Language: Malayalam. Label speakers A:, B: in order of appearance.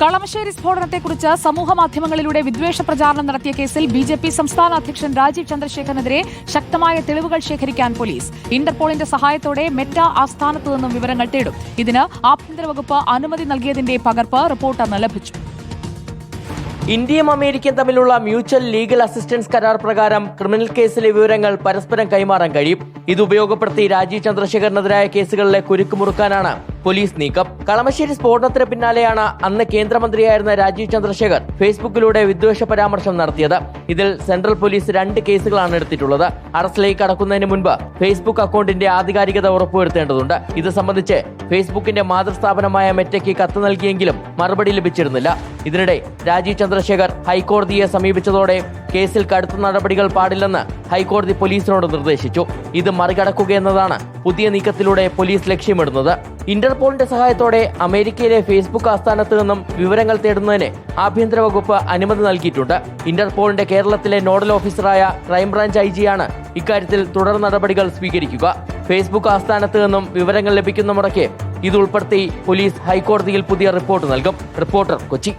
A: കളമശ്ശേരി സ്ഫോടനത്തെക്കുറിച്ച് സമൂഹ മാധ്യമങ്ങളിലൂടെ വിദ്വേഷ പ്രചാരണം നടത്തിയ കേസിൽ ബി ജെ പി സംസ്ഥാന അധ്യക്ഷൻ രാജീവ് ചന്ദ്രശേഖരനെതിരെ ശക്തമായ തെളിവുകൾ ശേഖരിക്കാൻ പോലീസ്. ഇന്റർപോളിന്റെ സഹായത്തോടെ മെറ്റ ആസ്ഥാനത്തു നിന്നും വിവരങ്ങൾ തേടും. ഇതിന് ആഭ്യന്തര വകുപ്പ് അനുമതി നൽകിയതിന്റെ പകർപ്പ് റിപ്പോർട്ടറിന് ലഭിച്ചു.
B: ഇന്ത്യയും അമേരിക്കയും തമ്മിലുള്ള മ്യൂച്വൽ ലീഗൽ അസിസ്റ്റൻസ് കരാർ പ്രകാരം ക്രിമിനൽ കേസിലെ വിവരങ്ങൾ പരസ്പരം കൈമാറാൻ കഴിയും. ഇത് ഉപയോഗപ്പെടുത്തി രാജീവ് ചന്ദ്രശേഖരനെതിരായ കേസുകളിലെ കുരുക്ക് മുറുക്കാനാണ്. പോലീസ് നീക്കം. കളമശ്ശേരി സ്ഫോടനത്തിന് പിന്നാലെയാണ് അന്ന് കേന്ദ്രമന്ത്രിയായിരുന്ന രാജീവ് ചന്ദ്രശേഖർ ഫേസ്ബുക്കിലൂടെ വിദ്വേഷ പരാമർശം നടത്തിയത്. ഇതിൽ സെൻട്രൽ പോലീസ് രണ്ട് കേസുകളാണ് എടുത്തിട്ടുള്ളത്. അറസ്റ്റിലേക്ക് കടക്കുന്നതിന് മുൻപ് ഫേസ്ബുക്ക് അക്കൗണ്ടിന്റെ ആധികാരികത ഉറപ്പുവരുത്തേണ്ടതുണ്ട്. ഇത് സംബന്ധിച്ച് ഫേസ്ബുക്കിന്റെ മാതൃസ്ഥാപനമായ മെറ്റയ്ക്ക് കത്ത് നൽകിയെങ്കിലും മറുപടി ലഭിച്ചിരുന്നില്ല. ഇതിനിടെ രാജീവ് ചന്ദ്രശേഖർ ഹൈക്കോടതിയെ സമീപിച്ചതോടെ കേസിൽ കടുത്ത നടപടികൾ പാടില്ലെന്ന് ഹൈക്കോടതി പോലീസിനോട് നിർദ്ദേശിച്ചു. ഇത് മറികടക്കുകയെന്നതാണ് പുതിയ നീക്കത്തിലൂടെ പോലീസ് ലക്ഷ്യമിടുന്നത്. ഇന്റർപോളിന്റെ സഹായത്തോടെ അമേരിക്കയിലെ ഫേസ്ബുക്ക് ആസ്ഥാനത്ത് നിന്നും വിവരങ്ങൾ തേടുന്നതിന് ആഭ്യന്തര വകുപ്പ് അനുമതി നൽകിയിട്ടുണ്ട്. ഇന്റർപോളിന്റെ കേരളത്തിലെ നോഡൽ ഓഫീസറായ ക്രൈംബ്രാഞ്ച് ഐ ജിയാണ് ഇക്കാര്യത്തിൽ തുടർ നടപടികൾ സ്വീകരിക്കുക. ഫേസ്ബുക്ക് ആസ്ഥാനത്ത് നിന്നും വിവരങ്ങൾ ലഭിക്കുന്ന മുറയ്ക്ക് ഇത് ഉൾപ്പെടുത്തി പോലീസ് ഹൈക്കോടതിയിൽ പുതിയ റിപ്പോർട്ട് നൽകും. റിപ്പോർട്ടർ കൊച്ചി.